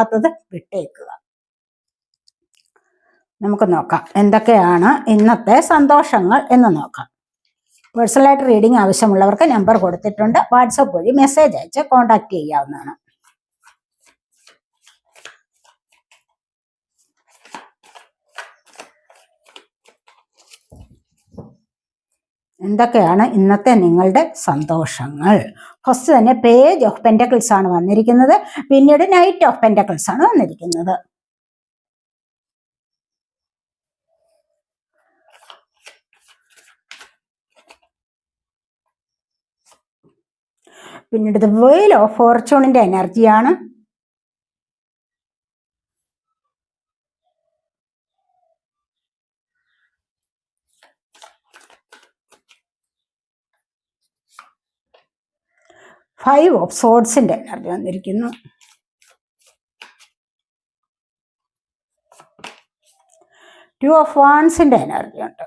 അല്ലാത്തത് വിട്ടേക്കുക. നമുക്ക് നോക്കാം. എന്തൊക്കെയാണ് ഇന്നത്തെ സന്തോഷങ്ങൾ എന്ന് നോക്കാം. പേഴ്സണലായിട്ട് റീഡിംഗ് ആവശ്യമുള്ളവർക്ക് നമ്പർ കൊടുത്തിട്ടുണ്ട്. വാട്സപ്പ് വഴി മെസ്സേജ് അയച്ച് കോൺടാക്ട് ചെയ്യാവുന്നതാണ്. എന്തൊക്കെയാണ് ഇന്നത്തെ നിങ്ങളുടെ സന്തോഷങ്ങൾ? ഫസ്റ്റ് തന്നെ പേജ് ഓഫ് പെന്റക്കിൾസ് ആണ് വന്നിരിക്കുന്നത്. പിന്നീട് നൈറ്റ് ഓഫ് പെന്റക്കിൾസ് ആണ് വന്നിരിക്കുന്നത്. പിന്നീട് ഇത് വെയിൽ ഓഫ് ഫോർച്യൂണിന്റെ എനർജിയാണ് ഫൈവ് ഓഫ് സോഡ്സിന്റെ എനർജി വന്നിരിക്കുന്നു. ടു ഓഫ് വാൺസിന്റെ എനർജി ഉണ്ട്.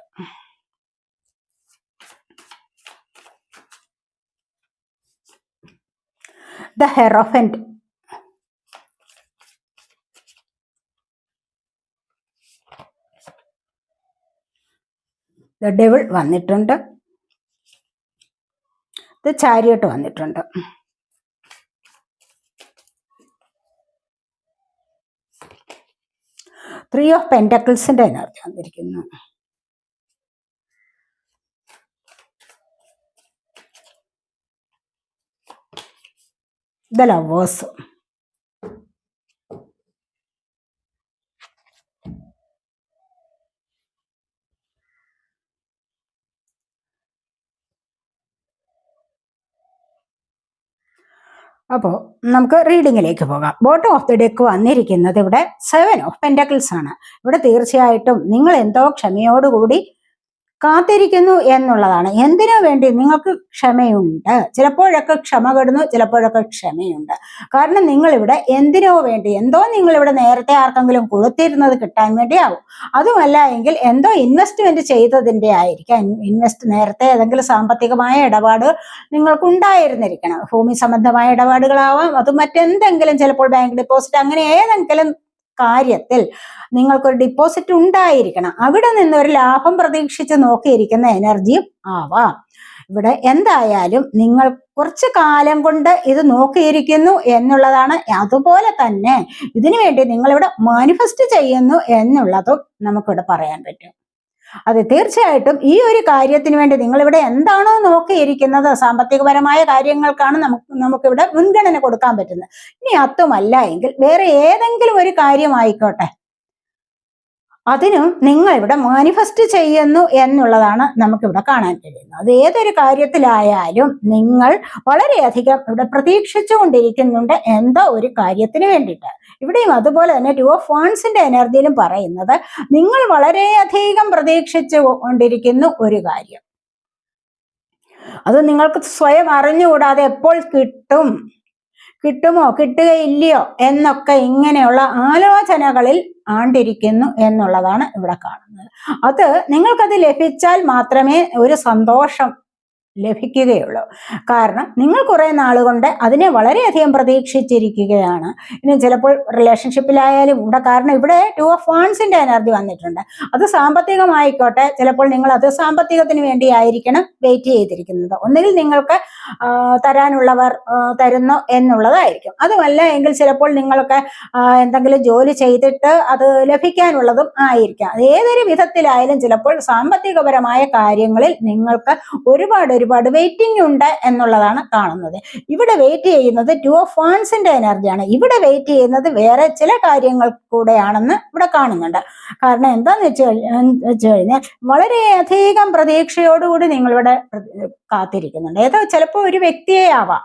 ദ ഹെറോഫന്റ് ദ ഡെവിൾ വന്നിട്ടുണ്ട്. ഇത് ചാരിയോട്ട് വന്നിട്ടുണ്ട്. ത്രീ ഓഫ് പെന്റക്കിൾസിന്റെ എനർജി വന്നിരിക്കുന്നു. ഇത് ലവേഴ്സ് അപ്പോൾ നമുക്ക് റീഡിങ്ങിലേക്ക് പോകാം. ബോട്ടം ഓഫ് ദി ഡെക്ക് വന്നിരിക്കുന്നത് ഇവിടെ സെവൻ ഓഫ് പെന്റക്കിൾസ് ആണ്. ഇവിടെ തീർച്ചയായിട്ടും നിങ്ങൾ എന്തോ ക്ഷമയോടുകൂടി കാത്തിരിക്കുന്നു എന്നുള്ളതാണ്. എന്തിനു വേണ്ടി? നിങ്ങൾക്ക് ക്ഷമയുണ്ട്. ചിലപ്പോഴൊക്കെ ക്ഷമ കെടുന്നു ചിലപ്പോഴൊക്കെ ക്ഷമയുണ്ട്. കാരണം നിങ്ങൾ ഇവിടെ എന്തിനോ വേണ്ടി? എന്തോ നിങ്ങൾ ഇവിടെ നേരത്തെ ആർക്കെങ്കിലും കൊടുത്തിരുന്നത് കിട്ടാൻ വേണ്ടിയാവും അതുമല്ല എങ്കിൽ എന്തോ ഇൻവെസ്റ്റ്മെന്റ് ചെയ്തതിന്റെ ആയിരിക്കാം. ഇൻവെസ്റ്റ് നേരത്തെ ഏതെങ്കിലും സാമ്പത്തികമായ ഇടപാട് നിങ്ങൾക്ക് ഉണ്ടായിരുന്നിരിക്കണം ഭൂമി സംബന്ധമായ ഇടപാടുകളാവാം അത് മറ്റെന്തെങ്കിലും ചിലപ്പോൾ ബാങ്ക് ഡെപ്പോസിറ്റ് അങ്ങനെ ഏതെങ്കിലും കാര്യത്തിൽ നിങ്ങൾക്കൊരു ഡിപ്പോസിറ്റ് ഉണ്ടായിരിക്കണം. അവിടെ നിന്ന് ഒരു ലാഭം പ്രതീക്ഷിച്ച് നോക്കിയിരിക്കുന്ന എനർജിയും ആവാം. ഇവിടെ എന്തായാലും നിങ്ങൾ കുറച്ച് കാലം കൊണ്ട് ഇത് നോക്കിയിരിക്കുന്നു എന്നുള്ളതാണ്. അതുപോലെ തന്നെ ഇതിനു വേണ്ടി നിങ്ങളിവിടെ മാനിഫെസ്റ്റ് ചെയ്യുന്നു എന്നുള്ളതും നമുക്കിവിടെ പറയാൻ പറ്റും. അത് തീർച്ചയായിട്ടും ഈ ഒരു കാര്യത്തിന് വേണ്ടി നിങ്ങൾ ഇവിടെ എന്താണോ നോക്കിയിരിക്കുന്നത് സാമ്പത്തികപരമായ കാര്യങ്ങൾക്കാണ് നമുക്ക് നമുക്കിവിടെ മുൻഗണന കൊടുക്കാൻ പറ്റുന്നത്. ഇനി അത്തുമല്ല എങ്കിൽ വേറെ ഏതെങ്കിലും ഒരു കാര്യമായിക്കോട്ടെ. അതിനും നിങ്ങൾ ഇവിടെ മാനിഫെസ്റ്റ് ചെയ്യുന്നു എന്നുള്ളതാണ് നമുക്കിവിടെ കാണാൻ കഴിയുന്നത്. അത് ഏതൊരു കാര്യത്തിലായാലും നിങ്ങൾ വളരെയധികം ഇവിടെ പ്രതീക്ഷിച്ചുകൊണ്ടിരിക്കുന്നുണ്ട് എന്തോ ഒരു കാര്യത്തിന് വേണ്ടിയിട്ട്. ഇവിടെയും അതുപോലെ തന്നെ ടു ഓഫ് വൺസിന്റെ എനർജിയിലും പറയുന്നത് നിങ്ങൾ വളരെയധികം പ്രതീക്ഷിച്ചു കൊണ്ടിരിക്കുന്നു ഒരു കാര്യം. അത് നിങ്ങൾക്ക് സ്വയം അറിഞ്ഞുകൂടാതെ എപ്പോൾ കിട്ടും? കിട്ടുമോ? കിട്ടുകയില്ലയോ? എന്നൊക്കെ ഇങ്ങനെയുള്ള ആലോചനകളിൽ ആണ്ടിരിക്കുന്നു എന്നുള്ളതാണ് ഇവിടെ കാണുന്നത്. അത് നിങ്ങൾക്കത് ലഭിച്ചാൽ മാത്രമേ ഒരു സന്തോഷം ലഭിക്കുകയുള്ളൂ. കാരണം നിങ്ങൾ കുറെ നാളുകൊണ്ട് അതിനെ വളരെയധികം പ്രതീക്ഷിച്ചിരിക്കുകയാണ്. ഇനി ചിലപ്പോൾ റിലേഷൻഷിപ്പിലായാലും ഇവിടെ കാരണം ഇവിടെ ടു ഓഫ് വാൺസിന്റെ എനർജി വന്നിട്ടുണ്ട്. അത് സാമ്പത്തികമായിക്കോട്ടെ. ചിലപ്പോൾ നിങ്ങൾ അത് സാമ്പത്തികത്തിന് വേണ്ടി ആയിരിക്കണം വെയിറ്റ് ചെയ്തിരിക്കുന്നത്. ഒന്നുകിൽ നിങ്ങൾക്ക് തരാനുള്ളവർ തരുന്നു എന്നുള്ളതായിരിക്കും. അതുമല്ല എങ്കിൽ ചിലപ്പോൾ നിങ്ങളൊക്കെ എന്തെങ്കിലും ജോലി ചെയ്തിട്ട് അത് ലഭിക്കാനുള്ളതും ആയിരിക്കാം. ഏതൊരു വിധത്തിലായാലും ചിലപ്പോൾ സാമ്പത്തികപരമായ കാര്യങ്ങളിൽ നിങ്ങൾക്ക് ഒരുപാട് ഒരുപാട് വെയിറ്റിംഗ് ഉണ്ട് എന്നുള്ളതാണ് കാണുന്നത്. ഇവിടെ വെയിറ്റ് ചെയ്യുന്നത് ടു ഓഫ് വാൺസിന്റെ എനർജിയാണ് ഇവിടെ വെയിറ്റ് ചെയ്യുന്നത് വേറെ ചില കാര്യങ്ങൾ കൂടെയാണെന്ന് ഇവിടെ കാണുന്നുണ്ട്. കാരണം എന്താന്ന് വെച്ച് വെച്ച് കഴിഞ്ഞാൽ വളരെയധികം പ്രതീക്ഷയോടുകൂടി നിങ്ങളിവിടെ കാത്തിരിക്കുന്നുണ്ട്. ഏതോ ചിലപ്പോൾ ഒരു വ്യക്തിയെ ആവാം.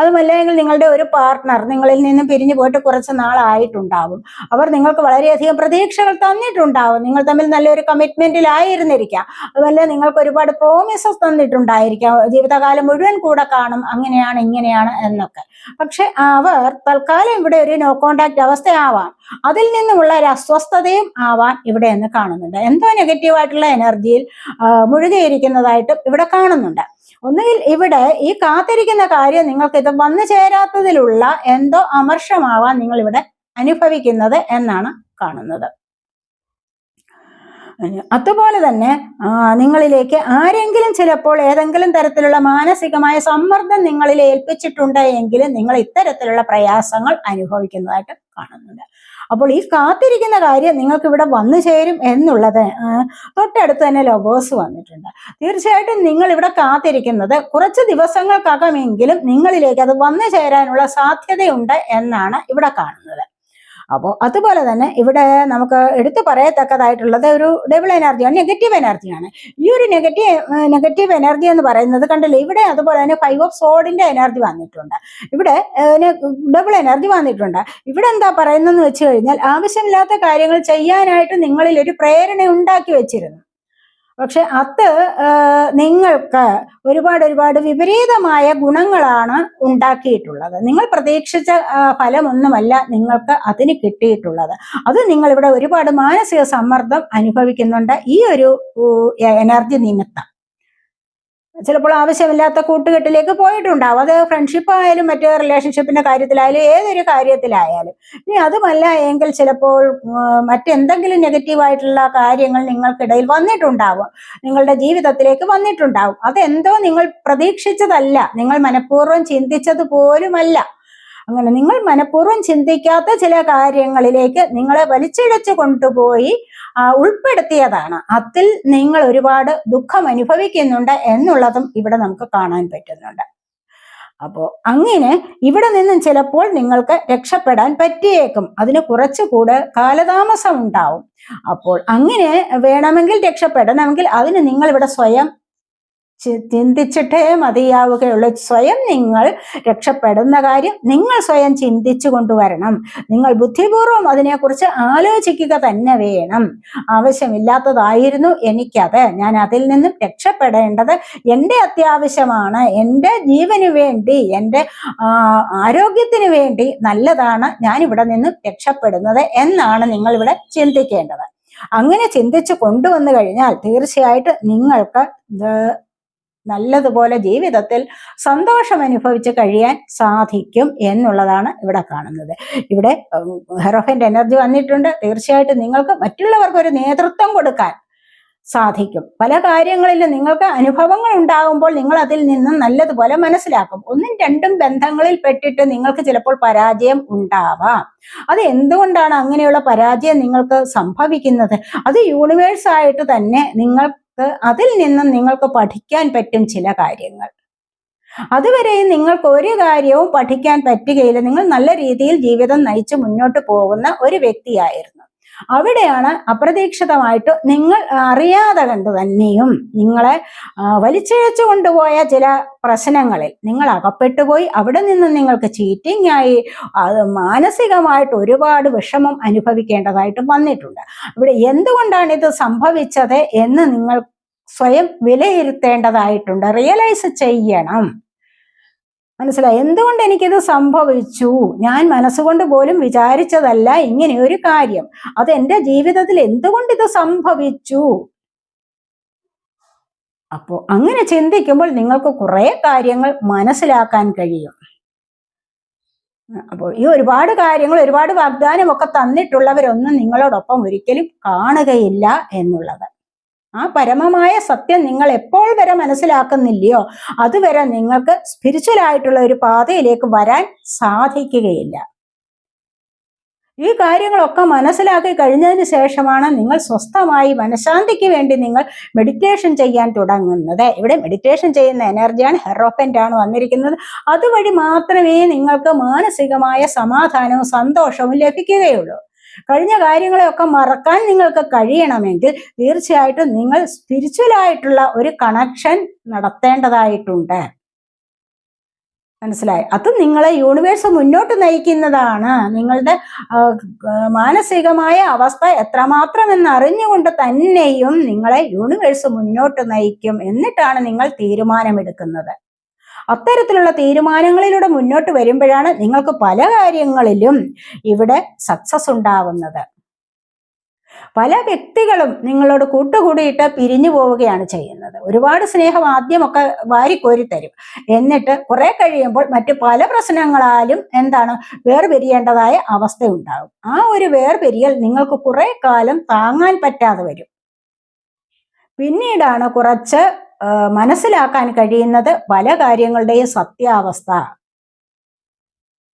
അതുമല്ലെങ്കിൽ നിങ്ങളുടെ ഒരു പാർട്ട്ണർ നിങ്ങളിൽ നിന്നും പിരിഞ്ഞു പോയിട്ട് കുറച്ച് നാളായിട്ടുണ്ടാവും. അവർ നിങ്ങൾക്ക് വളരെയധികം പ്രതീക്ഷകൾ തന്നിട്ടുണ്ടാവും. നിങ്ങൾ തമ്മിൽ നല്ലൊരു കമ്മിറ്റ്മെന്റിലായിരുന്നിരിക്കാം അതുമല്ല നിങ്ങൾക്ക് ഒരുപാട് പ്രോമിസസ് തന്നിട്ടുണ്ടായിരിക്കാം. ജീവിതകാലം മുഴുവൻ കൂടെ കാണും. അങ്ങനെയാണ് ഇങ്ങനെയാണ് എന്നൊക്കെ. പക്ഷെ അവർ തൽക്കാലം ഇവിടെ ഒരു നോ കോണ്ടാക്ട് അവസ്ഥയാവാം. അതിൽ നിന്നുമുള്ള ഒരു അസ്വസ്ഥതയും ആവാൻ ഇവിടെ എന്ന് കാണുന്നുണ്ട്. എന്തോ നെഗറ്റീവായിട്ടുള്ള എനർജിയിൽ മുഴുകിയിരിക്കുന്നതായിട്ടും ഇവിടെ കാണുന്നുണ്ട്. ഒന്നുകിൽ ഇവിടെ ഈ കാത്തിരിക്കുന്ന കാര്യം നിങ്ങൾക്ക് ഇത് വന്നു ചേരാത്തതിലുള്ള എന്തോ അമർഷമാവാൻ നിങ്ങൾ ഇവിടെ അനുഭവിക്കുന്നത് എന്നാണ് കാണുന്നത്. അതുപോലെ തന്നെ നിങ്ങളിലേക്ക് ആരെങ്കിലും ചിലപ്പോൾ ഏതെങ്കിലും തരത്തിലുള്ള മാനസികമായ സമ്മർദ്ദം നിങ്ങളിൽ ഏൽപ്പിച്ചിട്ടുണ്ട് എങ്കിൽ നിങ്ങൾ ഇത്തരത്തിലുള്ള പ്രയാസങ്ങൾ അനുഭവിക്കുന്നതായിട്ട് കാണുന്നുണ്ട്. അപ്പോൾ ഈ കാത്തിരിക്കുന്ന കാര്യം നിങ്ങൾക്ക് ഇവിടെ വന്നു ചേരും എന്നുള്ളത് തൊട്ടടുത്ത് തന്നെ ലൊബേഴ്സ് വന്നിട്ടുണ്ട്. തീർച്ചയായിട്ടും നിങ്ങൾ ഇവിടെ കാത്തിരിക്കുന്നത് കുറച്ച് ദിവസങ്ങൾക്കകമെങ്കിലും നിങ്ങളിലേക്ക് അത് വന്നു ചേരാനുള്ള സാധ്യതയുണ്ട് എന്നാണ് ഇവിടെ കാണുന്നത്. അപ്പോൾ അതുപോലെ തന്നെ ഇവിടെ നമുക്ക് എടുത്തു പറയത്തക്കതായിട്ടുള്ളത് ഒരു ഡബിൾ എനർജിയാണ് നെഗറ്റീവ് എനർജിയാണ് ഈ ഒരു നെഗറ്റീവ് നെഗറ്റീവ് എനർജി എന്ന് പറയുന്നത് കണ്ടില്ലേ ഇവിടെ അതുപോലെ തന്നെ ഫൈവ് ഓഫ് സോഡിന്റെ എനർജി വന്നിട്ടുണ്ട്. ഇവിടെ ഡബിൾ എനർജി വന്നിട്ടുണ്ട്. ഇവിടെ എന്താ പറയുന്നതെന്ന് വെച്ച് കഴിഞ്ഞാൽ ആവശ്യമില്ലാത്ത കാര്യങ്ങൾ ചെയ്യാനായിട്ട് നിങ്ങളിൽ ഒരു പ്രേരണ ഉണ്ടാക്കി വെച്ചിരുന്നു. പക്ഷെ അത് നിങ്ങൾക്ക് ഒരുപാട് ഒരുപാട് വിപരീതമായ ഗുണങ്ങളാണ് ഉണ്ടാക്കിയിട്ടുള്ളത്. നിങ്ങൾ പ്രതീക്ഷിച്ച ഫലമൊന്നുമല്ല നിങ്ങൾക്ക് അതിന് കിട്ടിയിട്ടുള്ളത്. അത് നിങ്ങൾ ഇവിടെ ഒരുപാട് മാനസിക സമ്മർദ്ദം അനുഭവിക്കുന്നുണ്ട് ഈ ഒരു എനർജി നിമിത്തം. ചിലപ്പോൾ ആവശ്യമില്ലാത്ത കൂട്ടുകെട്ടിലേക്ക് പോയിട്ടുണ്ടാവും. അത് ഫ്രണ്ട്ഷിപ്പ് ആയാലും മറ്റു റിലേഷൻഷിപ്പിന്റെ കാര്യത്തിലായാലും ഏതൊരു കാര്യത്തിലായാലും. ഇനി അതുമല്ല എങ്കിൽ ചിലപ്പോൾ മറ്റെന്തെങ്കിലും നെഗറ്റീവായിട്ടുള്ള കാര്യങ്ങൾ നിങ്ങൾക്കിടയിൽ വന്നിട്ടുണ്ടാവും. നിങ്ങളുടെ ജീവിതത്തിലേക്ക് വന്നിട്ടുണ്ടാവും. അതെന്തോ നിങ്ങൾ പ്രതീക്ഷിച്ചതല്ല. നിങ്ങൾ മനഃപൂർവം ചിന്തിച്ചത് പോലുമല്ല അങ്ങനെ നിങ്ങൾ മനഃപൂർവം ചിന്തിക്കാത്ത ചില കാര്യങ്ങളിലേക്ക് നിങ്ങളെ വലിച്ചിഴച്ച് കൊണ്ടുപോയി ഉൾപ്പെടുത്തിയതാണ്. അതിൽ നിങ്ങൾ ഒരുപാട് ദുഃഖം അനുഭവിക്കുന്നുണ്ട് എന്നുള്ളതും ഇവിടെ നമുക്ക് കാണാൻ പറ്റുന്നുണ്ട്. അപ്പോൾ അങ്ങനെ ഇവിടെ നിന്നും ചിലപ്പോൾ നിങ്ങൾക്ക് രക്ഷപ്പെടാൻ പറ്റിയേക്കും. അതിന് കുറച്ചുകൂടെ കാലതാമസം ഉണ്ടാവും. അപ്പോൾ അങ്ങനെ വേണമെങ്കിൽ രക്ഷപ്പെടണമെങ്കിൽ അതിന് നിങ്ങൾ ഇവിടെ സ്വയം ചിന്തിച്ചിട്ടേ മതിയാവുകയുള്ളൂ. സ്വയം നിങ്ങൾ രക്ഷപ്പെടുന്ന കാര്യം നിങ്ങൾ സ്വയം ചിന്തിച്ചു കൊണ്ടുവരണം. നിങ്ങൾ ബുദ്ധിപൂർവം അതിനെക്കുറിച്ച് ആലോചിക്കുക തന്നെ വേണം. ആവശ്യമില്ലാത്തതായിരുന്നു എനിക്കത്. ഞാൻ അതിൽ നിന്നും രക്ഷപ്പെടേണ്ടത് എന്റെ അത്യാവശ്യമാണ്. എന്റെ ജീവന് വേണ്ടി എന്റെ ആരോഗ്യത്തിന് വേണ്ടി നല്ലതാണ് ഞാൻ ഇവിടെ നിന്നും രക്ഷപ്പെടുന്നത് എന്നാണ് നിങ്ങൾ ഇവിടെ ചിന്തിക്കേണ്ടത്. അങ്ങനെ ചിന്തിച്ചു കൊണ്ടുവന്നു കഴിഞ്ഞാൽ തീർച്ചയായിട്ടും നിങ്ങൾക്ക് നല്ലതുപോലെ ജീവിതത്തിൽ സന്തോഷം അനുഭവിച്ച് കഴിയാൻ സാധിക്കും എന്നുള്ളതാണ് ഇവിടെ കാണുന്നത്. ഇവിടെ ഹെറോഫിന്റെ എനർജി വന്നിട്ടുണ്ട്. തീർച്ചയായിട്ടും നിങ്ങൾക്ക് മറ്റുള്ളവർക്ക് ഒരു നേതൃത്വം കൊടുക്കാൻ സാധിക്കും. പല കാര്യങ്ങളിലും നിങ്ങൾക്ക് അനുഭവങ്ങൾ ഉണ്ടാകുമ്പോൾ നിങ്ങൾ അതിൽ നിന്നും നല്ലതുപോലെ മനസ്സിലാക്കും. ഒന്നും രണ്ടും ബന്ധങ്ങളിൽ പെട്ടിട്ട് നിങ്ങൾക്ക് ചിലപ്പോൾ പരാജയം ഉണ്ടാവാം. അത് എന്തുകൊണ്ടാണ് അങ്ങനെയുള്ള പരാജയം നിങ്ങൾക്ക് സംഭവിക്കുന്നത്? അത് യൂണിവേഴ്സായിട്ട് തന്നെ നിങ്ങൾ അതിൽ നിന്നും നിങ്ങൾക്ക് പഠിക്കാൻ പറ്റും ചില കാര്യങ്ങൾ. അതുവരെയും നിങ്ങൾക്ക് ഒരു കാര്യവും പഠിക്കാൻ പറ്റുകയില്ല. നിങ്ങൾ നല്ല രീതിയിൽ ജീവിതം നയിച്ച് മുന്നോട്ട് പോകുന്ന ഒരു വ്യക്തിയായിരുന്നു. അവിടെയാണ് അപ്രതീക്ഷിതമായിട്ട് നിങ്ങൾ അറിയാതെ കണ്ട് തന്നെയും നിങ്ങളെ വലിച്ചിഴച്ചു കൊണ്ടുപോയ ചില പ്രശ്നങ്ങളിൽ നിങ്ങൾ അകപ്പെട്ടുപോയി അവിടെ നിന്ന് നിങ്ങൾക്ക് ചീറ്റിംഗ് ആയി അത് മാനസികമായിട്ട് ഒരുപാട് വിഷമം അനുഭവിക്കേണ്ടതായിട്ട് വന്നിട്ടുണ്ട്. ഇവിടെ എന്തുകൊണ്ടാണ് ഇത് സംഭവിച്ചത് എന്ന് നിങ്ങൾ സ്വയം വിലയിരുത്തേണ്ടതായിട്ടുണ്ട്. റിയലൈസ് ചെയ്യണം. മനസ്സിലായി? എന്തുകൊണ്ട് എനിക്കിത് സംഭവിച്ചു? ഞാൻ മനസ്സുകൊണ്ട് പോലും വിചാരിച്ചതല്ല ഇങ്ങനെ ഒരു കാര്യം. അത് എന്റെ ജീവിതത്തിൽ എന്തുകൊണ്ട് ഇത് സംഭവിച്ചു? അപ്പോൾ അങ്ങനെ ചിന്തിക്കുമ്പോൾ നിങ്ങൾക്ക് കുറെ കാര്യങ്ങൾ മനസ്സിലാക്കാൻ കഴിയും. അപ്പോൾ ഈ ഒരുപാട് കാര്യങ്ങൾ ഒരുപാട് വാഗ്ദാനമൊക്കെ തന്നിട്ടുള്ളവരൊന്നും നിങ്ങളോടൊപ്പം ഒരിക്കലും കാണുകയില്ല എന്നുള്ളത്. ആ പരമമായ സത്യം നിങ്ങൾ എപ്പോൾ വരെ മനസ്സിലാക്കുന്നില്ലയോ അതുവരെ നിങ്ങൾക്ക് സ്പിരിച്വൽ ആയിട്ടുള്ള ഒരു പാതയിലേക്ക് വരാൻ സാധിക്കുകയില്ല. ഈ കാര്യങ്ങളൊക്കെ മനസ്സിലാക്കി കഴിഞ്ഞതിന് ശേഷമാണ് നിങ്ങൾ സ്വസ്ഥമായി മനഃശാന്തിക്ക് വേണ്ടി നിങ്ങൾ മെഡിറ്റേഷൻ ചെയ്യാൻ തുടങ്ങുന്നത്. ഇവിടെ മെഡിറ്റേഷൻ ചെയ്യുന്ന എനർജിയാണ് ഹെറോഫന്റ് ആണ് വന്നിരിക്കുന്നത്. അതുവഴി മാത്രമേ നിങ്ങൾക്ക് മാനസികമായ സമാധാനവും സന്തോഷവും ലഭിക്കുകയുള്ളൂ. കഴിഞ്ഞ കാര്യങ്ങളെയൊക്കെ മറക്കാൻ നിങ്ങൾക്ക് കഴിയണമെങ്കിൽ തീർച്ചയായിട്ടും നിങ്ങൾ സ്പിരിച്വലായിട്ടുള്ള ഒരു കണക്ഷൻ നടത്തേണ്ടതായിട്ടുണ്ട്. മനസ്സിലായി? അതും നിങ്ങളെ യൂണിവേഴ്സ് മുന്നോട്ട് നയിക്കുന്നതാണ്. നിങ്ങളുടെ മാനസികമായ അവസ്ഥ എത്രമാത്രം എന്ന് അറിഞ്ഞുകൊണ്ട് തന്നെയും നിങ്ങളെ യൂണിവേഴ്സ് മുന്നോട്ട് നയിക്കും എന്നിട്ടാണ് നിങ്ങൾ തീരുമാനമെടുക്കുന്നത്. അത്തരത്തിലുള്ള തീരുമാനങ്ങളിലൂടെ മുന്നോട്ട് വരുമ്പോഴാണ് നിങ്ങൾക്ക് പല കാര്യങ്ങളിലും ഇവിടെ സക്സസ് ഉണ്ടാവുന്നത്. പല വ്യക്തികളും നിങ്ങളോട് കൂട്ടുകൂടിയിട്ട് പിരിഞ്ഞു പോവുകയാണ് ചെയ്യുന്നത്. ഒരുപാട് സ്നേഹം ആദ്യമൊക്കെ വാരിക്കോരി തരും. എന്നിട്ട് കുറെ കഴിയുമ്പോൾ മറ്റു പല പ്രശ്നങ്ങളാലും എന്താണ് വേർപിരിയേണ്ടതായ അവസ്ഥ ഉണ്ടാകും ആ ഒരു വേർപിരിയൽ നിങ്ങൾക്ക് കുറെ കാലം താങ്ങാൻ പറ്റാതെ വരും. പിന്നീടാണ് കുറച്ച് മനസ്സിലാക്കാൻ കഴിയുന്നത് പല കാര്യങ്ങളുടെയും സത്യാവസ്ഥ.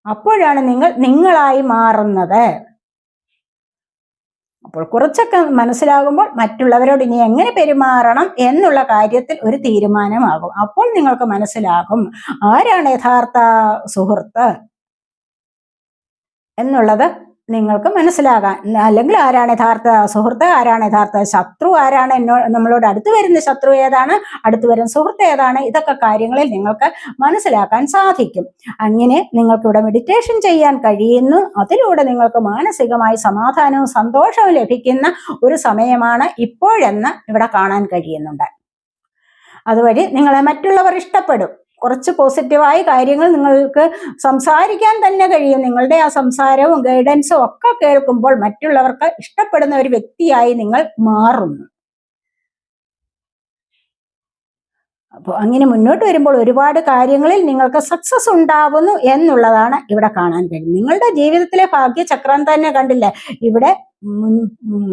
അപ്പോഴാണ് നിങ്ങൾ നിങ്ങളായി മാറുന്നത്. അപ്പോൾ കുറച്ചൊക്കെ മനസ്സിലാകുമ്പോൾ മറ്റുള്ളവരോട് ഇനി എങ്ങനെ പെരുമാറണം എന്നുള്ള കാര്യത്തിൽ ഒരു തീരുമാനമാകും. അപ്പോൾ നിങ്ങൾക്ക് മനസ്സിലാകും ആരാണ് യഥാർത്ഥ സുഹൃത്ത് എന്നുള്ളത്. നിങ്ങൾക്ക് മനസ്സിലാകാൻ അല്ലെങ്കിൽ ആരാണ് യഥാർത്ഥ സുഹൃത്ത് ആരാണ് യഥാർത്ഥ ശത്രു ആരാണ് എന്നോ നമ്മളോട് അടുത്ത് വരുന്ന ശത്രു ഏതാണ് അടുത്ത് വരുന്ന സുഹൃത്ത് ഏതാണ് ഇതൊക്കെ കാര്യങ്ങളിൽ നിങ്ങൾക്ക് മനസ്സിലാക്കാൻ സാധിക്കും. അങ്ങനെ നിങ്ങൾക്ക് ഇവിടെ മെഡിറ്റേഷൻ ചെയ്യാൻ കഴിയുന്നു. അതിലൂടെ നിങ്ങൾക്ക് മാനസികമായി സമാധാനവും സന്തോഷവും ലഭിക്കുന്ന ഒരു സമയമാണ് ഇപ്പോഴെന്ന് ഇവിടെ കാണാൻ കഴിയുന്നുണ്ട്. അതുവഴി നിങ്ങളെ മറ്റുള്ളവർ ഇഷ്ടപ്പെടും. കുറച്ച് പോസിറ്റീവായ കാര്യങ്ങൾ നിങ്ങൾക്ക് സംസാരിക്കാൻ തന്നെ കഴിയും. നിങ്ങളുടെ ആ സംസാരവും ഗൈഡൻസും ഒക്കെ കേൾക്കുമ്പോൾ മറ്റുള്ളവർക്ക് ഇഷ്ടപ്പെടുന്ന ഒരു വ്യക്തിയായി നിങ്ങൾ മാറുന്നു. അപ്പോൾ അങ്ങനെ മുന്നോട്ട് വരുമ്പോൾ ഒരുപാട് കാര്യങ്ങളിൽ നിങ്ങൾക്ക് സക്സസ് ഉണ്ടാവുന്നു എന്നുള്ളതാണ് ഇവിടെ കാണാൻ കഴിയും നിങ്ങളുടെ ജീവിതത്തിലെ ഭാഗ്യചക്രം തന്നെ കണ്ടില്ലേ? ഇവിടെ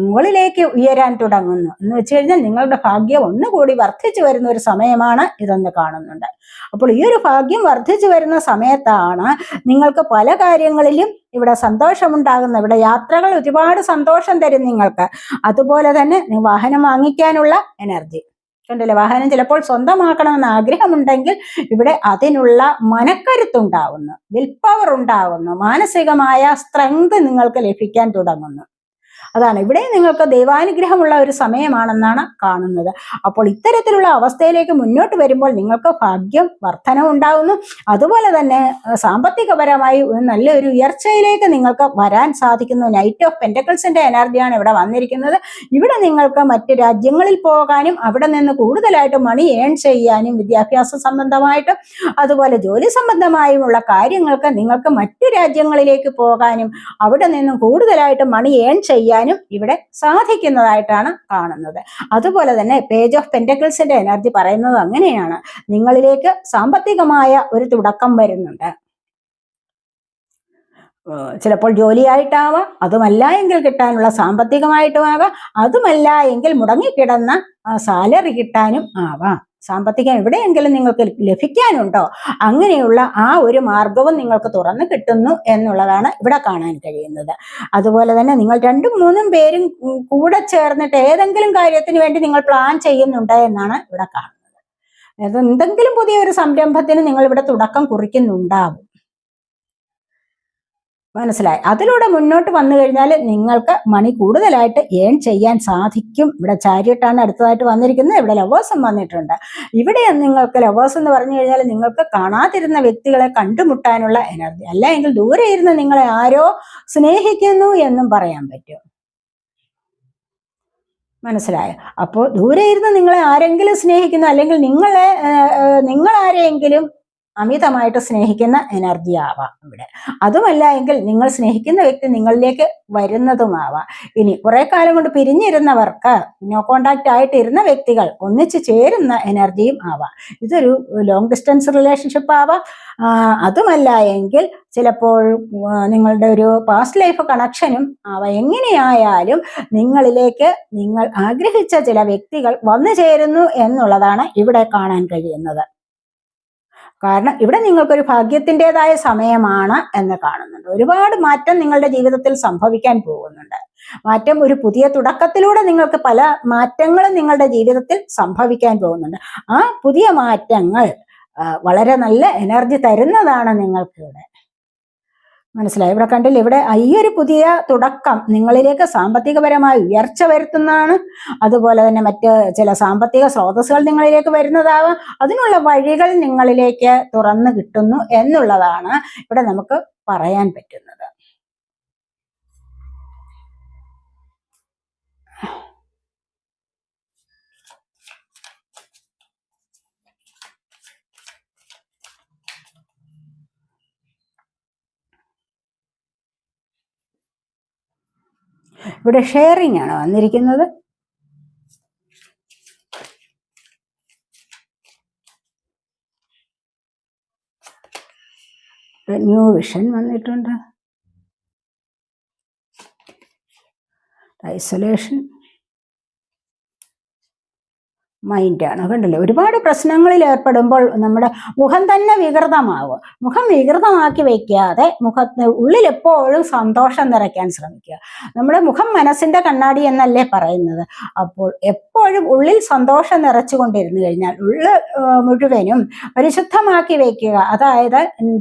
മുകളിലേക്ക് ഉയരാൻ തുടങ്ങുന്നു. എന്ന് വെച്ച് കഴിഞ്ഞാൽ നിങ്ങളുടെ ഭാഗ്യം ഒന്നുകൂടി വർദ്ധിച്ചു വരുന്ന ഒരു സമയമാണ് ഇതെന്ന് കാണുന്നുണ്ട്. അപ്പോൾ ഈ ഒരു ഭാഗ്യം വർദ്ധിച്ചു വരുന്ന സമയത്താണ് നിങ്ങൾക്ക് പല കാര്യങ്ങളിലും ഇവിടെ സന്തോഷമുണ്ടാകുന്ന ഇവിടെ യാത്രകൾ ഒരുപാട് സന്തോഷം തരും നിങ്ങൾക്ക്. അതുപോലെ തന്നെ വാഹനം വാങ്ങിക്കാനുള്ള എനർജി കണ്ടില്ലേ? വാഹനം ചിലപ്പോൾ സ്വന്തമാക്കണമെന്ന് ആഗ്രഹമുണ്ടെങ്കിൽ ഇവിടെ അതിനുള്ള മനക്കരുത്തുണ്ടാവുന്നു. വിൽ പവർ ഉണ്ടാവുന്നു. മാനസികമായ സ്ട്രെങ്ത് നിങ്ങൾക്ക് ലഭിക്കാൻ തുടങ്ങുന്നു. അതാണ്. ഇവിടെ നിങ്ങൾക്ക് ദൈവാനുഗ്രഹമുള്ള ഒരു സമയമാണെന്നാണ് കാണുന്നത്. അപ്പോൾ ഇത്തരത്തിലുള്ള അവസ്ഥയിലേക്ക് മുന്നോട്ട് വരുമ്പോൾ നിങ്ങൾക്ക് ഭാഗ്യം വർധന ഉണ്ടാകുന്നു അതുപോലെ തന്നെ സാമ്പത്തികപരമായി നല്ലൊരു ഉയർച്ചയിലേക്ക് നിങ്ങൾക്ക് വരാൻ സാധിക്കുന്നു. നൈറ്റ് ഓഫ് പെന്റക്കിൾസിന്റെ എനർജിയാണ് ഇവിടെ വന്നിരിക്കുന്നത്. ഇവിടെ നിങ്ങൾക്ക് മറ്റ് രാജ്യങ്ങളിൽ പോകാനും അവിടെ നിന്ന് കൂടുതലായിട്ട് മണി ഏൺ ചെയ്യാനും വിദ്യാഭ്യാസ സംബന്ധമായിട്ടും അതുപോലെ ജോലി സംബന്ധമായുമുള്ള കാര്യങ്ങൾക്ക് നിങ്ങൾക്ക് മറ്റു രാജ്യങ്ങളിലേക്ക് പോകാനും അവിടെ നിന്നും കൂടുതലായിട്ട് മണി ഏൺ ചെയ്യാനും ഇവിടെ സാധിക്കുന്നതായിട്ടാണ് കാണുന്നത്. അതുപോലെ തന്നെ പേജ് ഓഫ് പെന്റക്കിൾസിന്റെ എനർജി പറയുന്നത് അങ്ങനെയാണ്. നിങ്ങളിലേക്ക് സാമ്പത്തികമായ ഒരു തുടക്കം വരുന്നുണ്ട്. ചിലപ്പോൾ ജോലിയായിട്ടാവാം അതുമല്ല എങ്കിൽ കിട്ടാനുള്ള സാമ്പത്തികമായിട്ടുമാകാം അതുമല്ല എങ്കിൽ മുടങ്ങിക്കിടന്ന സാലറി കിട്ടാനും ആവാം. സാമ്പത്തികം എവിടെയെങ്കിലും നിങ്ങൾക്ക് ലഭിക്കാനുണ്ടോ അങ്ങനെയുള്ള ആ ഒരു മാർഗവും നിങ്ങൾക്ക് തുറന്നു കിട്ടുന്നു എന്നുള്ളതാണ് ഇവിടെ കാണാൻ കഴിയുന്നത്. അതുപോലെ തന്നെ നിങ്ങൾ രണ്ടും മൂന്നും പേരും കൂടെ ചേർന്നിട്ട് ഏതെങ്കിലും കാര്യത്തിന് വേണ്ടി നിങ്ങൾ പ്ലാൻ ചെയ്യുന്നുണ്ട് എന്നാണ് ഇവിടെ കാണുന്നത്. അതായത് എന്തെങ്കിലും പുതിയ ഒരു സംരംഭത്തിന് നിങ്ങൾ ഇവിടെ തുടക്കം കുറിക്കുന്നുണ്ടാവും. മനസ്സിലായി. അതിലൂടെ മുന്നോട്ട് വന്നു കഴിഞ്ഞാൽ നിങ്ങൾക്ക് മണി കൂടുതലായിട്ട് ഏൺ ചെയ്യാൻ സാധിക്കും. ഇവിടെ ചാരിയട്ടാണ് അടുത്തതായിട്ട് വന്നിരിക്കുന്നത്. ഇവിടെ ലവേഴ്സും വന്നിട്ടുണ്ട്. ഇവിടെ നിങ്ങൾക്ക് ലവേഴ്സ് എന്ന് പറഞ്ഞു കഴിഞ്ഞാൽ നിങ്ങൾക്ക് കാണാതിരുന്ന വ്യക്തികളെ കണ്ടുമുട്ടാനുള്ള എനർജി അല്ല എങ്കിൽ ദൂരെ ഇരുന്ന് നിങ്ങളെ ആരോ സ്നേഹിക്കുന്നു എന്നും പറയാൻ പറ്റും. മനസ്സിലായോ? അപ്പോൾ ദൂരെ ഇരുന്ന് നിങ്ങളെ ആരെങ്കിലും സ്നേഹിക്കുന്നു അല്ലെങ്കിൽ നിങ്ങളെ നിങ്ങൾ ആരെയെങ്കിലും അമിതമായിട്ട് സ്നേഹിക്കുന്ന എനർജി ആവാം ഇവിടെ. അതുമല്ല എങ്കിൽ നിങ്ങൾ സ്നേഹിക്കുന്ന വ്യക്തി നിങ്ങളിലേക്ക് വരുന്നതുമാവാം. ഇനി കുറെ കാലം കൊണ്ട് പിരിഞ്ഞിരുന്നവർക്ക് നോ കോണ്ടാക്ട് ആയിട്ട് ഇരുന്ന വ്യക്തികൾ ഒന്നിച്ച് ചേരുന്ന എനർജിയും ആവാം. ഇതൊരു ലോങ് ഡിസ്റ്റൻസ് റിലേഷൻഷിപ്പ് ആവാം. അതുമല്ല എങ്കിൽ ചിലപ്പോൾ നിങ്ങളുടെ ഒരു പാസ്റ്റ് ലൈഫ് കണക്ഷനും അവ എങ്ങനെയായാലും നിങ്ങളിലേക്ക് നിങ്ങൾ ആഗ്രഹിച്ച ചില വ്യക്തികൾ വന്നു ചേരുന്നു എന്നുള്ളതാണ് ഇവിടെ കാണാൻ കഴിയുന്നത്. കാരണം ഇവിടെ നിങ്ങൾക്കൊരു ഭാഗ്യത്തിന്റെതായ സമയമാണ് എന്ന് കാണുന്നുണ്ട്. ഒരുപാട് മാറ്റം നിങ്ങളുടെ ജീവിതത്തിൽ സംഭവിക്കാൻ പോകുന്നുണ്ട്. മാറ്റം ഒരു പുതിയ തുടക്കത്തിലൂടെ നിങ്ങൾക്ക് പല മാറ്റങ്ങളും നിങ്ങളുടെ ജീവിതത്തിൽ സംഭവിക്കാൻ പോകുന്നുണ്ട്. ആ പുതിയ മാറ്റങ്ങൾ വളരെ നല്ല എനർജി തരുന്നതാണ് നിങ്ങൾക്ക് ഇവിടെ മനസ്സിലായി. ഇവിടെ കണ്ടില്ല ഇവിടെ ഈ ഒരു പുതിയ തുടക്കം നിങ്ങളിലേക്ക് സാമ്പത്തികപരമായി ഉയർച്ച വരുത്തുന്നതാണ്. അതുപോലെ തന്നെ മറ്റ് ചില സാമ്പത്തിക സ്രോതസ്സുകൾ നിങ്ങളിലേക്ക് വരുന്നതാവാം. അതിനുള്ള വഴികൾ നിങ്ങളിലേക്ക് തുറന്നു കിട്ടുന്നു എന്നുള്ളതാണ് ഇവിടെ നമുക്ക് പറയാൻ പറ്റുന്നത്. ഇവിടെ ഷെയറിംഗ് ആണ് വന്നിരിക്കുന്നത്. ന്യൂ വിഷൻ വന്നിട്ടുണ്ട്. ഐസൊലേഷൻ മൈൻഡാണ് കണ്ടില്ലേ? ഒരുപാട് പ്രശ്നങ്ങളിൽ ഏർപ്പെടുമ്പോൾ നമ്മുടെ മുഖം തന്നെ വികൃതമാവുക മുഖം വികൃതമാക്കി വയ്ക്കാതെ മുഖത്ത് ഉള്ളിൽ എപ്പോഴും സന്തോഷം നിറയ്ക്കാൻ ശ്രമിക്കുക. നമ്മുടെ മുഖം മനസ്സിന്റെ കണ്ണാടി എന്നല്ലേ പറയുന്നത്? അപ്പോൾ എപ്പോഴും ഉള്ളിൽ സന്തോഷം നിറച്ചുകൊണ്ടിരുന്നു കഴിഞ്ഞാൽ ഉള്ള മുഴുവനും പരിശുദ്ധമാക്കി വയ്ക്കുക അതായത്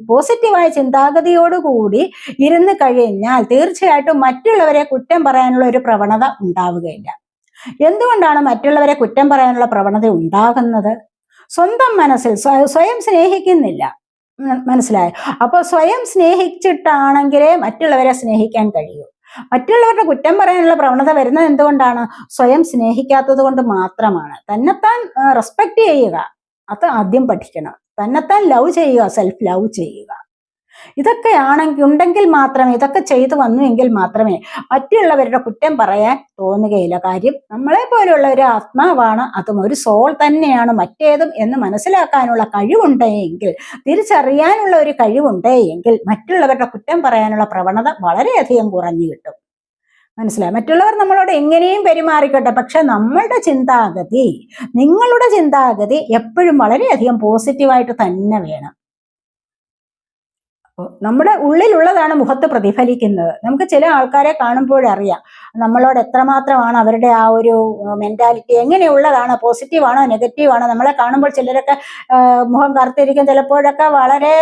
പോസിറ്റീവായ ചിന്താഗതിയോടുകൂടി ഇരുന്ന് കഴിഞ്ഞാൽ തീർച്ചയായിട്ടും മറ്റുള്ളവരെ കുറ്റം പറയാനുള്ള ഒരു പ്രവണത ഉണ്ടാവുകയില്ല. എന്തുകൊണ്ടാണ് മറ്റുള്ളവരെ കുറ്റം പറയാനുള്ള പ്രവണത ഉണ്ടാകുന്നത്? സ്വന്തം മനസ്സിൽ സ്വയം സ്നേഹിക്കുന്നില്ല. മനസ്സിലായോ? അപ്പോൾ സ്വയം സ്നേഹിച്ചിട്ടാണെങ്കിലേ മറ്റുള്ളവരെ സ്നേഹിക്കാൻ കഴിയൂ. മറ്റുള്ളവരുടെ കുറ്റം പറയാനുള്ള പ്രവണത വരുന്നത് എന്തുകൊണ്ടാണ്? സ്വയം സ്നേഹിക്കാത്തത് കൊണ്ട് മാത്രമാണ്. തന്നെത്താൻ റെസ്പെക്ട് ചെയ്യുക. അത് ആദ്യം പഠിക്കണം. തന്നെത്താൻ ലവ് ചെയ്യുക സെൽഫ് ലവ് ചെയ്യുക. ഇതൊക്കെ ആണെങ്കിൽ ഉണ്ടെങ്കിൽ മാത്രമേ ഇതൊക്കെ ചെയ്തു വന്നുവെങ്കിൽ മാത്രമേ മറ്റുള്ളവരുടെ കുറ്റം പറയാൻ തോന്നുകയില്ല. കാര്യം നമ്മളെ പോലെയുള്ള ഒരു ആത്മാവാണ്. അതും ഒരു സോൾ തന്നെയാണ് മറ്റേതും എന്ന് മനസ്സിലാക്കാനുള്ള കഴിവുണ്ടെങ്കിൽ തിരിച്ചറിയാനുള്ള ഒരു കഴിവുണ്ടെങ്കിൽ മറ്റുള്ളവരുടെ കുറ്റം പറയാനുള്ള പ്രവണത വളരെയധികം കുറഞ്ഞു കിട്ടും. മനസ്സിലായി? മറ്റുള്ളവർ നമ്മളോട് എങ്ങനെയും പെരുമാറിക്കട്ടെ. പക്ഷെ നമ്മളുടെ ചിന്താഗതി നിങ്ങളുടെ ചിന്താഗതി എപ്പോഴും വളരെയധികം പോസിറ്റീവായിട്ട് തന്നെ വേണം. നമ്മുടെ ഉള്ളിലുള്ളതാണ് മുഖത്ത് പ്രതിഫലിക്കുന്നത്. നമുക്ക് ചില ആൾക്കാരെ കാണുമ്പോഴറിയാം നമ്മളോട് എത്രമാത്രമാണ് അവരുടെ ആ ഒരു മെന്റാലിറ്റി എങ്ങനെയുള്ളതാണ് പോസിറ്റീവാണോ നെഗറ്റീവാണോ നമ്മളെ കാണുമ്പോൾ ചിലരൊക്കെ മുഖം കറുത്തിരിക്കും. ചിലപ്പോഴൊക്കെ വളരെ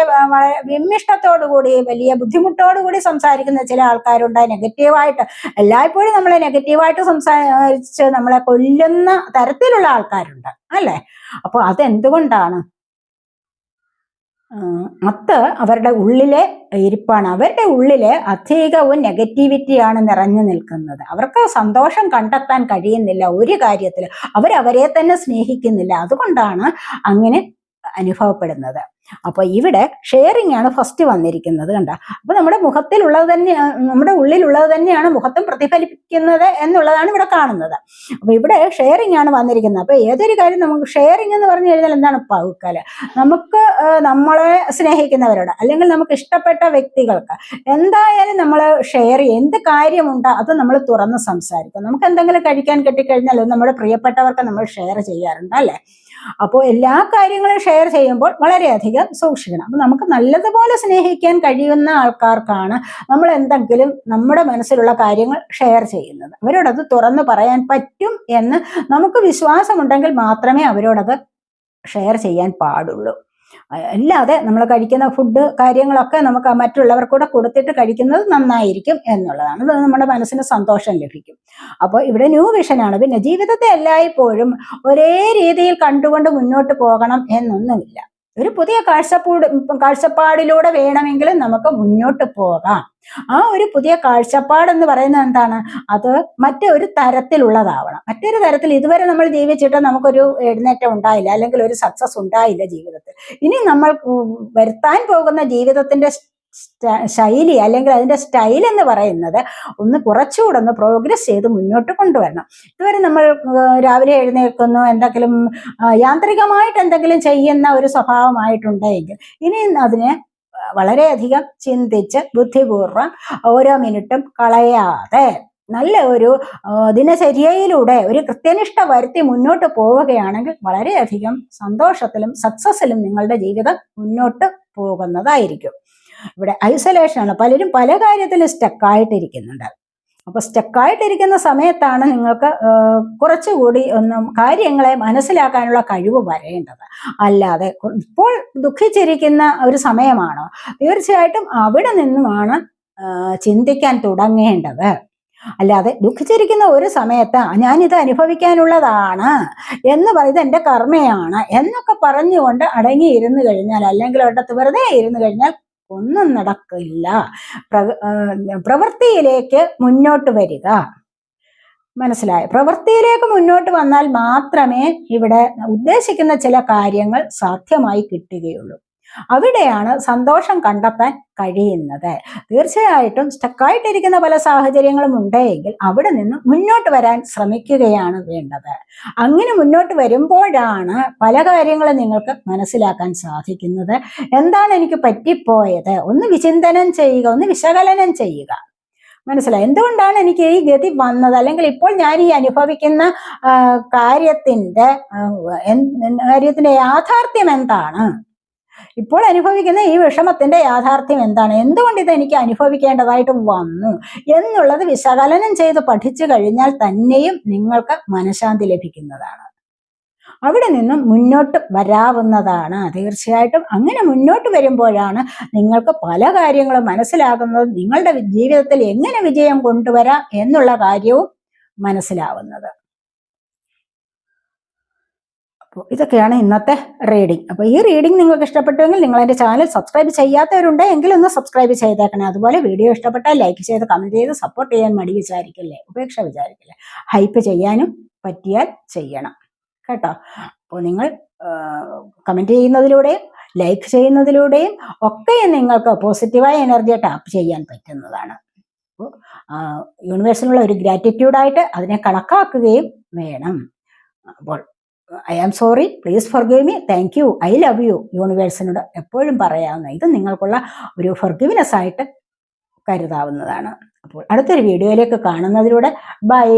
വിമ്മിഷ്ടത്തോടുകൂടി വലിയ ബുദ്ധിമുട്ടോടു കൂടി സംസാരിക്കുന്ന ചില ആൾക്കാരുണ്ട്. നെഗറ്റീവായിട്ട് എല്ലായ്പ്പോഴും നമ്മളെ നെഗറ്റീവായിട്ട് സംസാരിച്ച് നമ്മളെ കൊല്ലുന്ന തരത്തിലുള്ള ആൾക്കാരുണ്ട്. അല്ലേ? അപ്പോൾ അതെന്തുകൊണ്ടാണ്? അത് അവരുടെ ഉള്ളിലെ ഇരിപ്പാണ്. അവരുടെ ഉള്ളിലെ അധികവും നെഗറ്റിവിറ്റിയാണ് നിറഞ്ഞു നിൽക്കുന്നത്. അവർക്ക് സന്തോഷം കണ്ടെത്താൻ കഴിയുന്നില്ല ഒരു കാര്യത്തിൽ അവരവരെ തന്നെ സ്നേഹിക്കുന്നില്ല. അതുകൊണ്ടാണ് അങ്ങനെ അനുഭവപ്പെടുന്നത്. അപ്പൊ ഇവിടെ ഷെയറിംഗ് ആണ് ഫസ്റ്റ് വന്നിരിക്കുന്നത് കണ്ട? അപ്പൊ നമ്മുടെ മുഖത്തിലുള്ളത് തന്നെയാണ് നമ്മുടെ ഉള്ളിലുള്ളത് തന്നെയാണ് മുഖത്തും പ്രതിഫലിപ്പിക്കുന്നത് എന്നുള്ളതാണ് ഇവിടെ കാണുന്നത്. അപ്പൊ ഇവിടെ ഷെയറിംഗ് ആണ് വന്നിരിക്കുന്നത്. അപ്പൊ ഏതൊരു കാര്യം നമുക്ക് ഷെയറിംഗ് എന്ന് പറഞ്ഞു കഴിഞ്ഞാൽ എന്താണ്? പകുക്കൽ. നമുക്ക് നമ്മളെ സ്നേഹിക്കുന്നവരോട് അല്ലെങ്കിൽ നമുക്ക് ഇഷ്ടപ്പെട്ട വ്യക്തികൾക്ക് എന്തായാലും നമ്മൾ ഷെയർ ചെയ്യും. എന്ത് കാര്യമുണ്ടോ അത് നമ്മൾ തുറന്ന് സംസാരിക്കും. നമുക്ക് എന്തെങ്കിലും കഴിക്കാൻ കിട്ടിക്കഴിഞ്ഞാൽ നമ്മുടെ പ്രിയപ്പെട്ടവർക്ക് നമ്മൾ ഷെയർ ചെയ്യാറുണ്ട് അല്ലേ? അപ്പോൾ എല്ലാ കാര്യങ്ങളും ഷെയർ ചെയ്യുമ്പോൾ വളരെയധികം സൂക്ഷിക്കണം. അപ്പം നമുക്ക് നല്ലതുപോലെ സ്നേഹിക്കാൻ കഴിയുന്ന ആൾക്കാർക്കാണ് നമ്മൾ എന്തെങ്കിലും നമ്മുടെ മനസ്സിലുള്ള കാര്യങ്ങൾ ഷെയർ ചെയ്യുന്നത്. അവരോടത് തുറന്നു പറയാൻ പറ്റും എന്ന് നമുക്ക് വിശ്വാസമുണ്ടെങ്കിൽ മാത്രമേ അവരോടത് ഷെയർ ചെയ്യാൻ പാടുള്ളൂ. അല്ലാതെ നമ്മൾ കഴിക്കുന്ന ഫുഡ് കാര്യങ്ങളൊക്കെ നമുക്ക് മറ്റുള്ളവർക്കൂടെ കൊടുത്തിട്ട് കഴിക്കുന്നത് നന്നായിരിക്കും എന്നുള്ളതാണ്. അത് നമ്മുടെ മനസ്സിന് സന്തോഷം ലഭിക്കും. അപ്പോൾ ഇവിടെ ന്യൂ വിഷനാണ് പിന്നെ ജീവിതത്തെ എല്ലായ്പ്പോഴും ഒരേ രീതിയിൽ കണ്ടുകൊണ്ട് മുന്നോട്ട് പോകണം എന്നൊന്നുമില്ല. ഒരു പുതിയ കാഴ്ചപ്പാട് കാഴ്ചപ്പാടിലൂടെ വേണമെങ്കിൽ നമുക്ക് മുന്നോട്ട് പോകാം. ആ ഒരു പുതിയ കാഴ്ചപ്പാട് എന്ന് പറയുന്നത് എന്താണ്? അത് മറ്റൊരു തരത്തിലുള്ളതാവണം. മറ്റൊരു തരത്തിൽ ഇതുവരെ നമ്മൾ ജീവിച്ചിട്ട് നമുക്കൊരു എഴുന്നേറ്റം ഉണ്ടായില്ല അല്ലെങ്കിൽ ഒരു സക്സസ് ഉണ്ടായില്ല ജീവിതത്തിൽ. ഇനി നമ്മൾ വരുത്താൻ പോകുന്ന ജീവിതത്തിന്റെ ശൈലി അല്ലെങ്കിൽ അതിന്റെ സ്റ്റൈൽ എന്ന് പറയുന്നത് ഒന്ന് കുറച്ചുകൂടെ ഒന്ന് പ്രോഗ്രസ് ചെയ്ത് മുന്നോട്ട് കൊണ്ടുവരണം. ഇതുവരെ നമ്മൾ രാവിലെ എഴുന്നേൽക്കുന്നു എന്തെങ്കിലും യാന്ത്രികമായിട്ട് എന്തെങ്കിലും ചെയ്യുന്ന ഒരു സ്വഭാവമായിട്ടുണ്ടെങ്കിൽ ഇനി അതിനെ വളരെയധികം ചിന്തിച്ച് ബുദ്ധിപൂർവം ഓരോ മിനിറ്റും കളയാതെ നല്ല ഒരു ദിനചര്യയിലൂടെ ഒരു കൃത്യനിഷ്ഠ വരുത്തി മുന്നോട്ട് പോവുകയാണെങ്കിൽ വളരെയധികം സന്തോഷത്തിലും സക്സസിലും നിങ്ങളുടെ ജീവിതം മുന്നോട്ട് പോകുന്നതായിരിക്കും. ഇവിടെ ഐസൊലേഷനാണ് പലരും പല കാര്യത്തിലും സ്റ്റക്കായിട്ടിരിക്കുന്നുണ്ട് അപ്പൊ സ്റ്റക്കായിട്ടിരിക്കുന്ന സമയത്താണ് നിങ്ങൾക്ക് കുറച്ചുകൂടി ഒന്നും കാര്യങ്ങളെ മനസ്സിലാക്കാനുള്ള കഴിവ് വരേണ്ടത്. അല്ലാതെ ഇപ്പോൾ ദുഃഖിച്ചിരിക്കുന്ന ഒരു സമയമാണോ? തീർച്ചയായിട്ടും അവിടെ നിന്നുമാണ് ചിന്തിക്കാൻ തുടങ്ങേണ്ടത്. അല്ലാതെ ദുഃഖിച്ചിരിക്കുന്ന ഒരു സമയത്ത് ഞാനിത് അനുഭവിക്കാനുള്ളതാണ് എന്ന് പറയുന്നത് എന്റെ കർമ്മയാണ് എന്നൊക്കെ പറഞ്ഞുകൊണ്ട് അടങ്ങിയിരുന്നു കഴിഞ്ഞാൽ അല്ലെങ്കിൽ ഒരിടത്ത് വെറുതെ ഇരുന്ന് കഴിഞ്ഞാൽ ഒന്നും നടക്കില്ല. പ്ര- പ്രവൃത്തിയിലേക്ക് മുന്നോട്ട് വരിക. മനസ്സിലായ? പ്രവൃത്തിയിലേക്ക് മുന്നോട്ട് വന്നാൽ മാത്രമേ ഇവിടെ ഉദ്ദേശിക്കുന്ന ചില കാര്യങ്ങൾ സാധ്യമായി കിട്ടുകയുള്ളൂ. അവിടെയാണ് സന്തോഷം കണ്ടെത്താൻ കഴിയുന്നത്. തീർച്ചയായിട്ടും സ്റ്റക്കായിട്ടിരിക്കുന്ന പല സാഹചര്യങ്ങളും ഉണ്ടെങ്കിൽ അവിടെ നിന്ന് മുന്നോട്ട് വരാൻ ശ്രമിക്കുകയാണ് വേണ്ടത്. അങ്ങനെ മുന്നോട്ട് വരുമ്പോഴാണ് പല കാര്യങ്ങളും നിങ്ങൾക്ക് മനസ്സിലാക്കാൻ സാധിക്കുന്നത്. എന്താണ് എനിക്ക് പറ്റിപ്പോയത്? ഒന്ന് വിചിന്തനം ചെയ്യുക ഒന്ന് വിശകലനം ചെയ്യുക. മനസ്സിലായി? എന്തുകൊണ്ടാണ് എനിക്ക് ഈ ഗതി വന്നത്? അല്ലെങ്കിൽ ഇപ്പോൾ ഞാൻ ഈ അനുഭവിക്കുന്ന കാര്യത്തിന്റെ കാര്യത്തിന്റെ യാഥാർത്ഥ്യം എന്താണ്? ഇപ്പോൾ അനുഭവിക്കുന്ന ഈ വിഷമത്തിന്റെ യാഥാർത്ഥ്യം എന്താണ്? എന്തുകൊണ്ട് ഇത് എനിക്ക് അനുഭവിക്കേണ്ടതായിട്ട് വന്നു എന്നുള്ളത് വിശകലനം ചെയ്ത് പഠിച്ചു കഴിഞ്ഞാൽ തന്നെയും നിങ്ങൾക്ക് മനഃശാന്തി ലഭിക്കുന്നതാണ്. അവിടെ നിന്നും മുന്നോട്ട് വരാവുന്നതാണ്. തീർച്ചയായിട്ടും അങ്ങനെ മുന്നോട്ട് വരുമ്പോഴാണ് നിങ്ങൾക്ക് പല കാര്യങ്ങളും മനസ്സിലാകുന്നത്. നിങ്ങളുടെ ജീവിതത്തിൽ എങ്ങനെ വിജയം കൊണ്ടുവരാം എന്നുള്ള കാര്യവും മനസ്സിലാവുന്നത്. അപ്പോൾ ഇതൊക്കെയാണ് ഇന്നത്തെ റീഡിംഗ് അപ്പോൾ ഈ റീഡിംഗ് നിങ്ങൾക്ക് ഇഷ്ടപ്പെട്ടുവെങ്കിൽ നിങ്ങൾ എന്റെ ചാനൽ സബ്സ്ക്രൈബ് ചെയ്യാത്തവരുണ്ട് എങ്കിൽ ഒന്ന് സബ്സ്ക്രൈബ് ചെയ്തേക്കണേ. അതുപോലെ വീഡിയോ ഇഷ്ടപ്പെട്ടാൽ ലൈക്ക് ചെയ്ത് കമന്റ് ചെയ്ത് സപ്പോർട്ട് ചെയ്യാൻ മടി വിചാരിക്കില്ലേ? ഉപേക്ഷ വിചാരിക്കില്ലേ? ഹൈപ്പ് ചെയ്യാനും പറ്റിയാൽ ചെയ്യണം. കേട്ടോ? അപ്പോൾ നിങ്ങൾ കമന്റ് ചെയ്യുന്നതിലൂടെയും ലൈക്ക് ചെയ്യുന്നതിലൂടെയും ഒക്കെ നിങ്ങൾക്ക് പോസിറ്റീവായ എനർജി ടാപ്പ് ചെയ്യാൻ പറ്റുന്നതാണ്. അപ്പോൾ യൂണിവേഴ്സിനുള്ള ഒരു ഗ്രാറ്റിറ്റ്യൂഡായിട്ട് അതിനെ കണക്കാക്കുകയും വേണം. അപ്പോൾ I am sorry please forgive me thank you I love you യൂണിവേഴ്സിനോട് എപ്പോഴും പറയാവുന്ന ഇത് നിങ്ങൾക്കുള്ള ഒരു ഫർഗിവ്നെസ് ആയിട്ട് കരുതാവുന്നതാണ്. അപ്പോൾ അടുത്തൊരു വീഡിയോയിലേക്ക് കാണുന്നതിലൂടെ. ബൈ